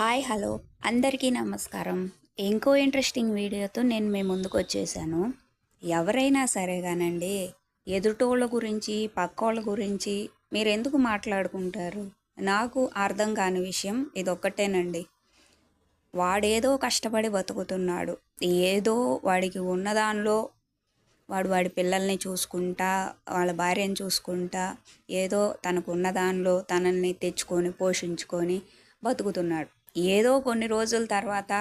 Hi hello. అందరికీ నమస్కారం. ఇంకో ఇంట్రెస్టింగ్ వీడియోతో నేను మీ ముందుకు వచ్చేసాను ఎవరైనా సరే కానండి ఎదుటోళ్ళ గురించి పక్కోళ్ళ గురించి మీరు ఎందుకు మాట్లాడుకుంటారు? నాకు అర్థం కాని విషయం ఇదొక్కటేనండి. వాడేదో కష్టపడి బతుకుతున్నాడు. ఏదో వాడికి ఉన్న దానిలో వాడు వాడి పిల్లల్ని చూసుకుంటా వాళ్ళ భార్యను చూసుకుంటా ఏదో తనకున్న దానిలో తనని తెచ్చుకొని పోషించుకొని బతుకుతున్నాడు. ఏదో కొన్ని రోజుల తర్వాత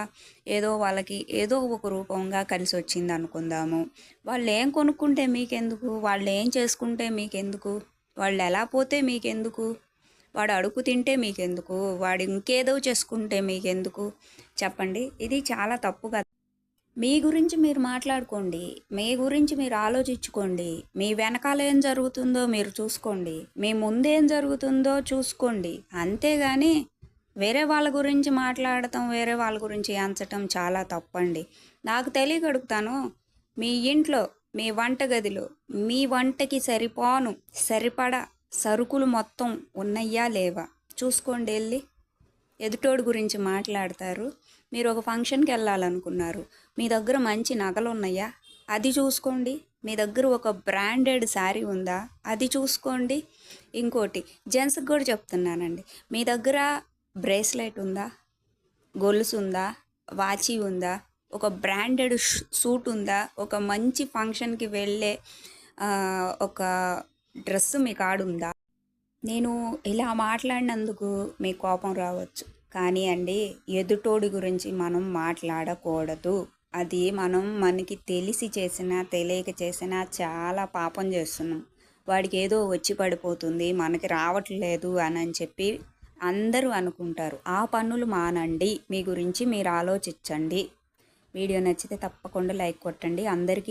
ఏదో వాళ్ళకి ఏదో ఒక రూపంగా కలిసి వచ్చింది అనుకుందాము. వాళ్ళు ఏం కొనుక్కుంటే మీకెందుకు? వాళ్ళు ఏం చేసుకుంటే మీకెందుకు? వాళ్ళు ఎలా పోతే మీకెందుకు? వాడు అడుగు తింటే మీకెందుకు? వాడు ఇంకేదో చేసుకుంటే మీకెందుకు? చెప్పండి. ఇది చాలా తప్పు కదా మీ గురించి మీరు మాట్లాడుకోండి. మీ గురించి మీరు ఆలోచించుకోండి. మీ వెనకాల ఏం జరుగుతుందో మీరు చూసుకోండి. మీ ముందేం జరుగుతుందో చూసుకోండి. అంతేగాని వేరే వాళ్ళ గురించి మాట్లాడటం వేరే వాళ్ళ గురించి ఎంచటం చాలా తప్పండి. నాకు తెలియగడుగుతాను మీ ఇంట్లో మీ వంటగదిలో మీ వంటకి సరిపోను సరిపడా సరుకులు మొత్తం ఉన్నయ్యా లేవా? చూసుకోండి వెళ్ళి. ఎదుటోడు గురించి మాట్లాడతారు. మీరు ఒక ఫంక్షన్కి వెళ్ళాలనుకున్నారు. మీ దగ్గర మంచి నగలు ఉన్నాయా? అది చూసుకోండి. మీ దగ్గర ఒక బ్రాండెడ్ శారీ ఉందా? అది చూసుకోండి. ఇంకోటి జెంట్స్కి కూడా చెప్తున్నానండి. మీ దగ్గర బ్రేస్లెట్ ఉందా? గొలుసు ఉందా? వాచి ఉందా? ఒక బ్రాండెడ్ సూట్ ఉందా? ఒక మంచి ఫంక్షన్కి వెళ్ళే ఒక డ్రెస్ మీ కాడుందా నేను ఇలా మాట్లాడినందుకు మీ కోపం రావచ్చు. కానీ అండి ఎదుటోడి గురించి మనం మాట్లాడకూడదు. అది మనం మనకి తెలిసి చేసినా తెలియక చేసినా చాలా పాపం చేస్తున్నాం. వాడికి ఏదో వచ్చి పడిపోతుంది మనకి రావట్లేదు అని అని చెప్పి అందరూ అనుకుంటారు ఆ పనులు మానండి మీ గురించి మీరు ఆలోచించండి. వీడియో నచ్చితే తప్పకుండా లైక్ కొట్టండి. అందరికీ